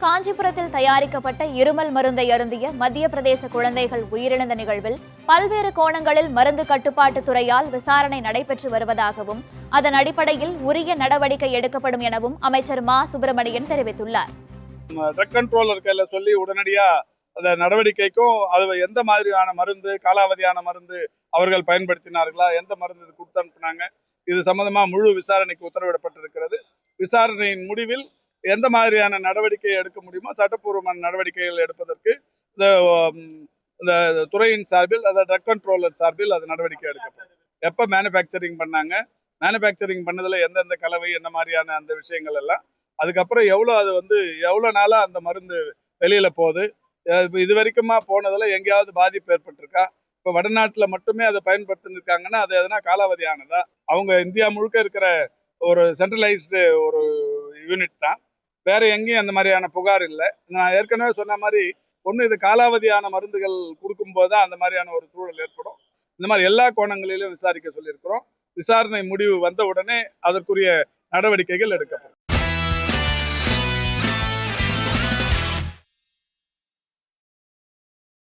காஞ்சிபுரத்தில் தயாரிக்கப்பட்ட இருமல் மருந்தை அருந்திய மத்திய பிரதேச குழந்தைகள் உயிரிழந்த நிகழ்வில் பல்வேறு கோணங்களில் மருந்து கட்டுப்பாட்டு துறையால் விசாரணை நடைபெற்று வருவதாகவும் அதன் அடிப்படையில் உரிய நடவடிக்கை எடுக்கப்படும் எனவும் அமைச்சர் மா. சுப்பிரமணியன் தெரிவித்துள்ளார். ட்ரக் கண்ட்ரோலர் கையில சொல்லி உடனடியா அந்த நடவடிக்கைக்கும் அது எந்த மாதிரியான மருந்து காலாவதியான மருந்து அவர்கள் பயன்படுத்தினார்களா எந்த மருந்து கொடுத்து அனுப்புனாங்க இது சம்பந்தமா முழு விசாரணைக்கு உத்தரவிடப்பட்டிருக்கிறது. விசாரணையின் முடிவில் எந்த மாதிரியான நடவடிக்கை எடுக்க முடியுமோ சட்டப்பூர்வமான நடவடிக்கைகள் எடுப்பதற்கு இந்த இந்த துறையின் சார்பில் அதாவது ட்ரக் கண்ட்ரோலர் சார்பில் அது நடவடிக்கை எடுக்கப்படும். எப்போ மேனுஃபேக்சரிங் பண்ணாங்க? மேனுஃபேக்சரிங் பண்ணதில் எந்தெந்த கலவை என்ன மாதிரியான அந்த விஷயங்கள் எல்லாம் அதுக்கப்புறம் எவ்வளோ அது வந்து எவ்வளோ நாளாக அந்த மருந்து வெளியில் போகுது? இது வரைக்குமா போனதில் எங்கேயாவது பாதிப்பு ஏற்பட்டிருக்கா? இப்போ வடநாட்டில் மட்டுமே அதை பயன்படுத்தினிருக்காங்கன்னா அது எதனா காலாவதியானதா அவங்க இந்தியா முழுக்க இருக்கிற ஒரு சென்ட்ரலைஸ்டு ஒரு யூனிட் தான். வேற எங்கேயும் அந்த மாதிரியான புகார் இல்லை. நான் ஏற்கனவே சொன்ன மாதிரி ஒன்று இது காலாவதியான மருந்துகள் கொடுக்கும்போது தான் அந்த மாதிரியான ஒரு சூழல் ஏற்படும். இந்த மாதிரி எல்லா கோணங்களிலும் விசாரிக்க சொல்லியிருக்கிறோம். விசாரணை முடிவு வந்த உடனே அதற்குரிய நடவடிக்கைகள் எடுக்கப்படும்.